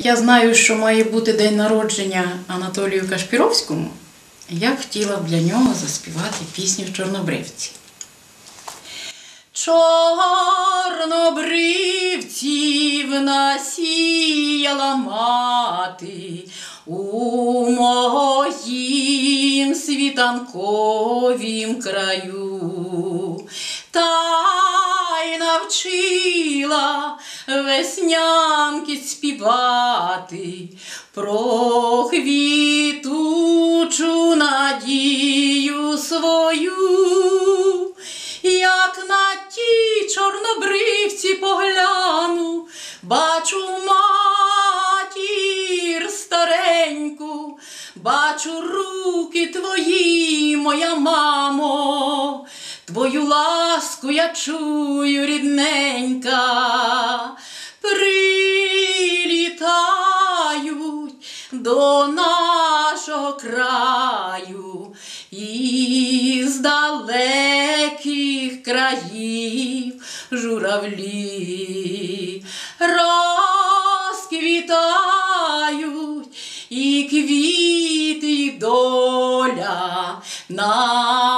Я знаю, що має бути день народження Анатолію Кашпіровському. Я хотіла б для нього заспівати пісню Чорнобривці. Чорнобривців насіяла мати у моїм світанковім краю, та навчила веснянки співати про квітучу надію свою, як на ті чорнобривці погляну, бачу матір стареньку, бачу руки твої, моя мамо, твою ласку я чую, рідненька, прилітають до нашого краю із далеких країв журавлі розквітають і квіти, доля на